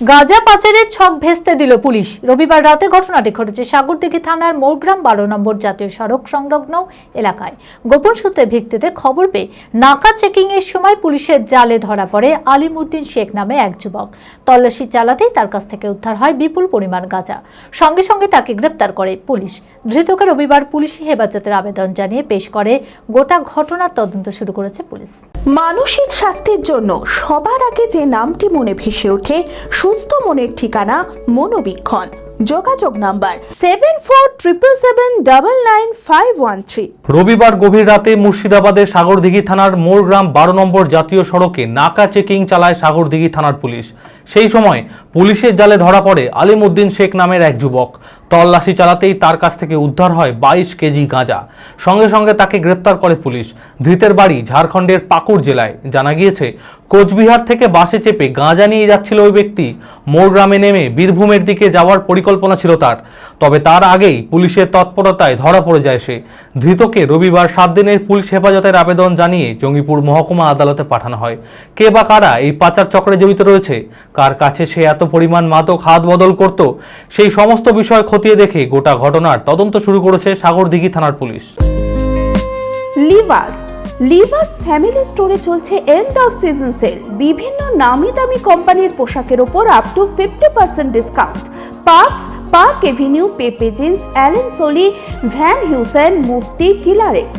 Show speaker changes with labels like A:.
A: গাঁজা পাচারের ছক ভেস্তে দিল পুলিশ। রবিবার রাতে ঘটনাটি ঘটেছে সাগরদিঘি থানার মোরগ্রাম বারো নম্বর জাতীয় সড়ক সংলগ্ন এলাকায়। গোপন সূত্রের ভিত্তিতে খবর পেয়ে নাকা চেকিং এর সময় পুলিশের জালে ধরা পড়ে আলিমুদ্দিন শেখ নামে এক যুবক। তল্লাশি চালাতেই তার কাছ থেকে উদ্ধার হয় বিপুল পরিমাণ গাঁজা। সঙ্গে সঙ্গে তাকে গ্রেপ্তার করে পুলিশ। ধৃতকে রবিবার পুলিশি হেফাজতের আবেদন জানিয়ে পেশ করে। গোটা ঘটনার তদন্ত শুরু করেছে পুলিশ।
B: মানসিক স্বাস্থ্যের জন্য সবার আগে যে নামটি মনে ভেসে ওঠে, সুস্থ মনের ঠিকানা মনোবীক্ষণ। যোগাযোগ number seven four triple seven double nine five one three
C: রবিবার গভীর রাতে মুর্শিদাবাদের সাগরদিঘি থানার মোরগ্রাম বারো নম্বর জাতীয় সড়কে নাকা চেকিং চালায় সাগরদিঘি থানার পুলিশ। সেই সময় পুলিশের জালে ধরা পড়ে আলিমুদ্দিন শেখ নামের এক যুবক। তল্লাশি চালাতেই তার কাছ থেকে উদ্ধার হয় বাইশ কেজি গাঁজা। সঙ্গে সঙ্গে তাকে গ্রেপ্তার করে পুলিশ। ধৃতের বাড়ি ঝাড়খণ্ডের পাকুড় জেলায়। জানা গিয়েছে, কোচবিহার থেকে বাসে চেপে গাঁজা নিয়ে যাচ্ছিল ওই ব্যক্তি। মোরগ্রামে নেমে বীরভূমের দিকে যাওয়ার পরিকল্পনা ছিল তার। তবে তার আগেই পুলিশের তৎপরতায় ধরা পড়ে যায় সে। ধৃতকে রবিবার সাত দিনের পুলিশ হেফাজতের আবেদন জানিয়ে জঙ্গিপুর মহকুমা আদালতে পাঠানো হয়। কে বা কারা এই পাচার চক্রে জড়িত রয়েছে? কার কাছে সে এত পরিমাণ মাদক হাত বদল করত, সেই সমস্ত বিষয় খতিয়ে দেখে গোটা ঘটনার তদন্ত শুরু করেছে সাগরদিঘি থানার পুলিশ।
B: লিভাস লিভাস ফ্যামিলি স্টোরে চলছে এন্ড অফ সিজন সেল বিভিন্ন নামি দামি কোম্পানির পোশাকের ওপর up to fifty percent discount Parx Park Avenue Pepe Jeans Allen Solly Van Heusen Mufti কিলারেক্স